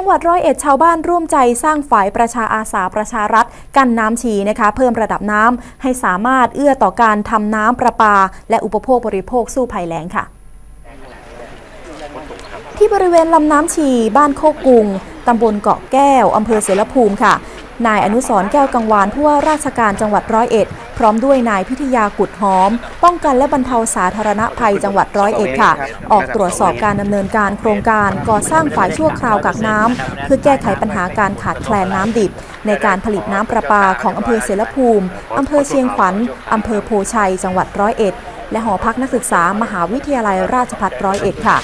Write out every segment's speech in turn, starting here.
จังหวัดร้อยเอ็ดชาวบ้านร่วมใจสร้างฝ่ายประชาอาสาประชารัฐ กันน้ำชีนะคะเพิ่มระดับน้ำให้สามารถเอื้อต่อการทำน้ำประปา และอุปโภคบริโภคสู้ภัยแล้งค่ะ ที่บริเวณลำน้ำชีบ้านโคกกุงตำบลเกาะแก้วอำเภอเสรภูมิค่ะ นายอนุสรแก้วกังวานผู้ว่าราชการจังหวัดร้อยเอ็ด พร้อมด้วยนายพิทยากุดหอม ป้องกันและบรรเทาสาธารณภัยจังหวัดร้อยเอ็ดค่ะ ออกตรวจสอบการดำเนินการโครงการก่อสร้างฝ่ายชั่วคราวกักน้ำเพื่อแก้ไขปัญหาการขาดแคลนน้ำดิบ ในการผลิตน้ำประปาของอำเภอเสรภูมิอำเภอเชียงขวัญอำเภอโพชัย จังหวัดร้อยเอ็ดและหอพักนักศึกษามหาวิทยาลัยราชภัฏร้อยเอ็ดค่ะ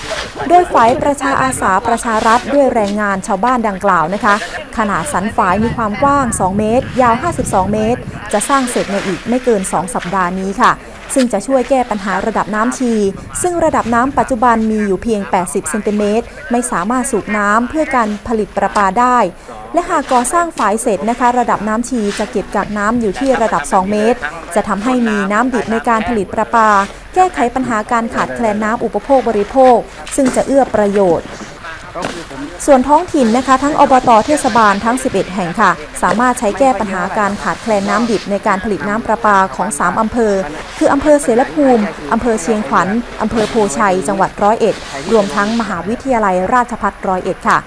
โดยฝ่ายประชาอาสาประชารัฐด้วยแรงงานชาวบ้านดังกล่าวนะคะ ขนาดสันฝายมีความกว้าง 2 เมตร ยาว 52 เมตร จะสร้างเสร็จในอีกไม่เกิน 2 สัปดาห์นี้ค่ะ ซึ่งจะช่วยแก้ปัญหาระดับน้ำชี ซึ่งระดับน้ำปัจจุบันมีอยู่เพียง 80 เซนติเมตร ไม่สามารถสูบน้ำเพื่อการผลิตประปาได้ และหากก่อสร้างฝายเสร็จนะคะ ระดับน้ำชีจะเก็บกักน้ำอยู่ที่ระดับ 2 เมตร จะทำให้มีน้ำดิบในการผลิตประปา แก้ไขปัญหาการขาดแคลนน้ำอุปโภคบริโภค ซึ่งจะเอื้อประโยชน์ ส่วนท้องถิ่นนะคะทั้งอบตเทศบาลทั้ง 11 แห่งค่ะ สามารถใช้แก้ปัญหาการขาดแคลนน้ำดิบในการผลิตน้ำประปาของ 3 อำเภอ คืออำเภอเสรภูมิอำเภอเชียงขวัญอำเภอโพชัย จังหวัดร้อยเอ็ด รวมทั้งมหาวิทยาลัยราชภัฏร้อยเอ็ดค่ะ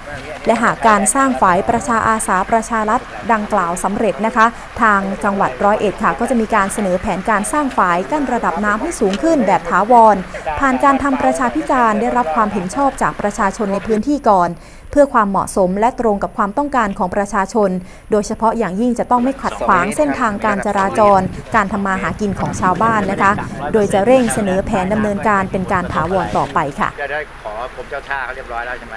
และหากการสร้างฝ่ายประชาอาสาประชารัฐดังกล่าวสำเร็จนะคะ ทางจังหวัดร้อยเอ็ดค่ะ ก็จะมีการเสนอแผนการสร้างฝ่ายกั้นระดับน้ำให้สูงขึ้นแบบถาวร ผ่านการทำประชาพิจารณ์ได้รับความเห็นชอบจากประชาชนในพื้นที่ที่ก่อน เพื่อความเหมาะสมและตรงกับความต้องการของประชาชน โดยเฉพาะอย่างยิ่งจะต้องไม่ขัดขวางเส้นทางการจราจร การทำมาหากินของชาวบ้านนะคะ โดยจะเร่งเสนอแผนดำเนินการเป็นการถาวรต่อไปค่ะจะได้ขอกรมเจ้าท่าเขาเรียบร้อยแล้วใช่ไหม